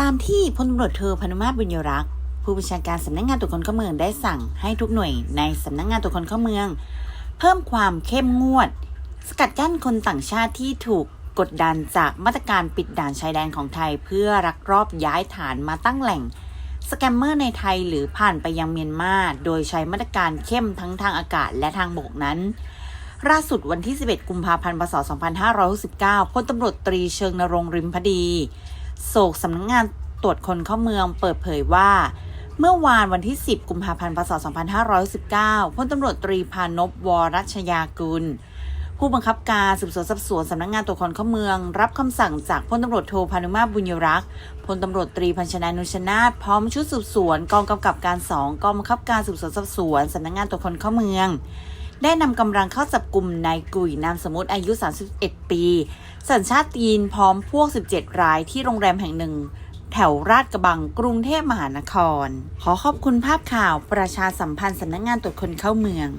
ตามที่พลตำรวจโทพนุมาตบุญยรักษ์ผู้บัญชาการสำนักงานตรวจคนเข้าเมืองได้สั่งให้ทุกหน่วยในสำนักงานตรวจคนเข้าเมือง เพิ่มความเข้มงวด สกัดกั้นคนต่างชาติที่ถูกกดดันจากมาตรการปิดด่านชายแดนของไทย เพื่อรักรอบย้ายฐานมาตั้งแหล่งสแกมเมอร์ในไทยหรือผ่านไปยังเมียนมา โดยใช้มาตรการเข้มทั้งทางอากาศและทางบกนั้น ล่าสุดวันที่ 11 กุมภาพันธ์ พศ 2569พลตำรวจตรีเชิงนรงริมพดี โศกสำนักงานตรวจคนเข้าเมืองเปิดเผยว่าเมื่อวานวันที่ 10 กุมภาพันธ์ พศ 2519 พลตำรวจตรีพานพวรัชยากุล ผู้บังคับการสืบสวนสอบสวนสำนักงานตรวจคนเข้าเมือง รับคำสั่งจากพลตำรวจโทพานุมาบุญยรักษ์พลตำรวจตรีพันชนานุชนาถพร้อมชุดสืบสวนกองกำกับการสองกองบังคับการสืบสวนสอบสวนสำนักงานตรวจคนเข้าเมือง ได้นำกำลังเข้าจับกลุ่มนายกุยนามสมมติอายุ 31 ปี สัญชาติจีนพร้อมพวก 17 รายที่โรงแรมแห่งหนึ่ง แถวราชกระบังกรุงเทพมหานคร ขอขอบคุณภาพข่าวประชาสัมพันธ์สำนักงานตรวจคนเข้าเมือง